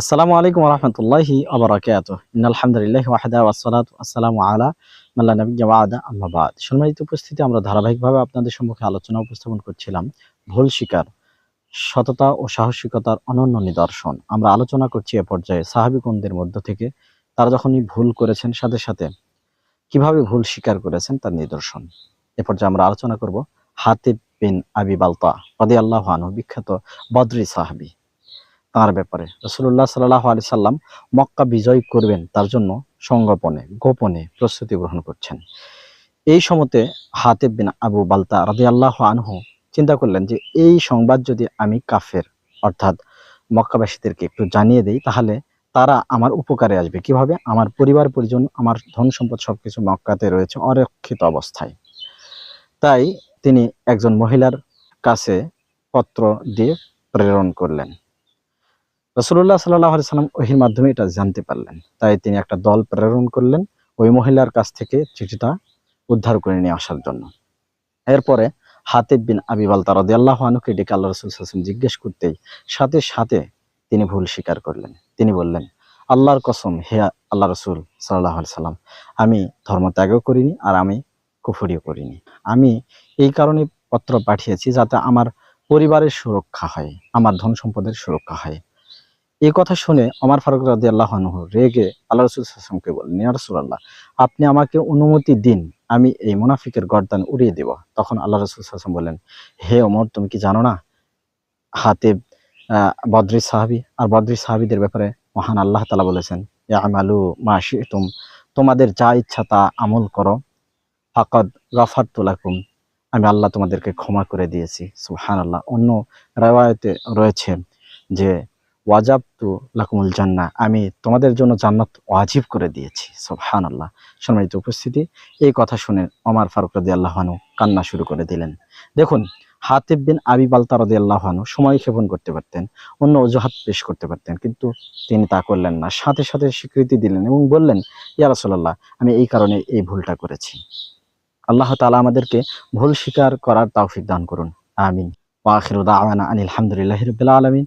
আসসালামু আলাইকুম রহমতুল্লাহি আবরাকাত আলহামদুলিল্লাহ ওয়াহদা ওয়াসসালাত আসসালামু আলা মাল্লা নবী জাওয়াদা আম্মাবাদ সম্মানিত উপস্থিতি, আমরা ধারাবাহিকভাবে আপনাদের সম্মুখে আলোচনা উপস্থাপন করছিলাম ভুল শিকার সততা ও সাহসিকতার অনন্য নিদর্শন। আমরা আলোচনা করছি এ পর্যায়ে সাহাবিকনদের মধ্য থেকে, তারা যখনই ভুল করেছেন সাথে সাথে কীভাবে ভুল স্বীকার করেছেন তার নিদর্শন। এ পর্যায়ে আমরা আলোচনা করব হাতিব বিন আবি বালতা রদি আল্লাহ বিখ্যাত বদরি সাহাবি। তার ব্যাপারে। রসুল্লাহ সাল্লাহ আলি সাল্লাম মক্কা বিজয় করবেন, তার জন্য সংগোপনে, গোপনে প্রস্তুতি গ্রহণ করছেন। এই সময়তে হাতেব বিন আবু বালতা রাজি আল্লাহ আনহু চিন্তা করলেন যে, এই সংবাদ যদি আমি কাফের, অর্থাৎ মক্কাবাসীদেরকে একটু জানিয়ে দেই, তাহলে তারা আমার উপকারে আসবে। কীভাবে? আমার পরিবার, পরিজন, আমার ধন সম্পদ সব কিছু মক্কাতে রয়েছে, অরক্ষিত অবস্থায়। তাই তিনি একজন মহিলার কাছে পত্র দিয়ে প্রেরণ করলেন। রসুল্লাহ সাল্লাহ সাল্লাম ওহির মাধ্যমে এটা জানতে পারলেন। তাই তিনি একটা দল প্রেরণ করলেন ওই মহিলার কাছ থেকে চিঠিটা উদ্ধার করে নিয়ে আসার জন্য। এরপরে হাতিব বিন আবি বালতা রদি আল্লাহ আনুকে ডেকে আল্লাহ রসুল হাসিম জিজ্ঞেস করতেই সাথে সাথে তিনি ভুল স্বীকার করলেন। তিনি বললেন, আল্লাহর কসম, হে আল্লাহ রসুল সাল্লাহ সাল্লাম আমি ধর্ম ত্যাগও করিনি আর আমি কুফুরিও করিনি। আমি এই কারণে পত্র পাঠিয়েছি যাতে আমার পরিবারের সুরক্ষা হয়, আমার ধন সম্পদের সুরক্ষা হয়। এই কথা শুনে আমার ফারুক রাদি আল্লাহ রেগে আল্লাহ রসুল হাসমকে বললেন রাসূলুল্লাহ, আপনি আমাকে অনুমতি দিন, আমি এই মুনাফিকের গর্দান উড়িয়ে দেব। তখন আল্লাহ রসুল হাসম বললেন, হে ওমর, তুমি কি জানো না, হাতে বদ্রি সাহাবি, আর বদ্রি সাহাবিদের ব্যাপারে মহান আল্লাহ তালা বলেছেন আমালু মাসি তুম তোমাদের যা ইচ্ছা তা আমল করো, ফাকদ গফার তুলাকুম আমি আল্লাহ তোমাদেরকে ক্ষমা করে দিয়েছি। সুহান আল্লাহ অন্য রেওয়ায়তে রয়েছে যে ওয়াজাব তু লাকুমুল জান্না আমি তোমাদের জন্য জান্নাত ওয়াজিব করে দিয়েছি। সুবহান আল্লাহ সম্মানিত উপস্থিতি, এই কথা শুনে অমার ফারুক রাদি আল্লাহানু কান্না শুরু করে দিলেন। দেখুন, হাতিব বিন আবি বালতা রদি আল্লাহানু সময় ক্ষেপণ করতে পারতেন, অন্য অজুহাত পেশ করতে পারতেন, কিন্তু তিনি তা করলেন না। সাথে সাথে স্বীকৃতি দিলেন এবং বললেন, ইয়া রাসূলুল্লাহ, আমি এই কারণে এই ভুলটা করেছি। আল্লাহ তাআলা আমাদেরকে ভুল স্বীকার করার তৌফিক দান করুন। আমিন। ওয়া আখিরু দাওয়ানা আনিল হামদুলিল্লাহি রাব্বিল আলামিন।